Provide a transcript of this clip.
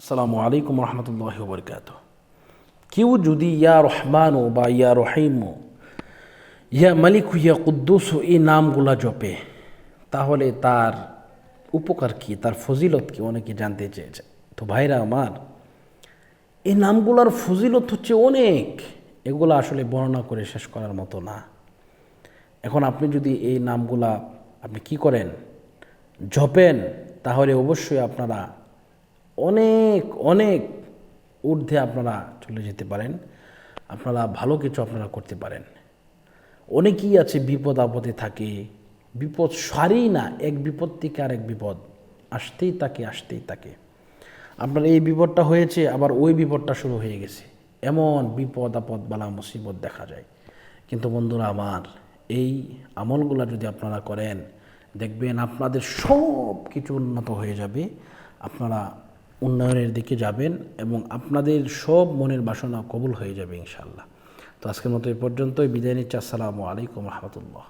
আসসালামু আলাইকুম রহমতুল্লাহ বরকাত কেউ যদি ইয়া রহমানও বা ইয়া রহিমও ইয়া মালিক, ইয়া কুদ্দুস এই নামগুলা জপে, তাহলে তার উপকার কি, তার ফজিলত কি? অনেকে জানতে চেয়েছে। তো ভাইরা আমার, এই নামগুলার ফজিলত হচ্ছে অনেক। এগুলো আসলে বর্ণনা করে শেষ করার মতো না। এখন আপনি যদি এই নামগুলা আপনি কি করেন, জপেন, তাহলে অবশ্যই আপনারা অনেক অনেক ঊর্ধ্বে আপনারা চলে যেতে পারেন। আপনারা ভালো কিছু আপনারা করতে পারেন। অনেকেই আছে বিপদ আপদে থাকে। বিপদ সারেই না, এক বিপদ থেকে আর এক বিপদ। আসতেই থাকে আসতেই থাকে। আপনার এই বিপদটা হয়েছে, আবার ওই বিপদটা শুরু হয়ে গেছে। এমন বিপদ, আপদ, বালা, মুসিবত দেখা যায়। কিন্তু বন্ধুরা আমার, এই আমলগুলা যদি আপনারা করেন, দেখবেন আপনাদের সব কিছু উন্নত হয়ে যাবে। আপনারা উন্নয়নের দিকে যাবেন এবং আপনাদের সব মনের বাসনা কবুল হয়ে যাবে ইনশাল্লাহ তো আজকের মতো এই পর্যন্তই। বিদায় নিচ্ছি। আসসালামু আলাইকুম রহমতুল্লাহ।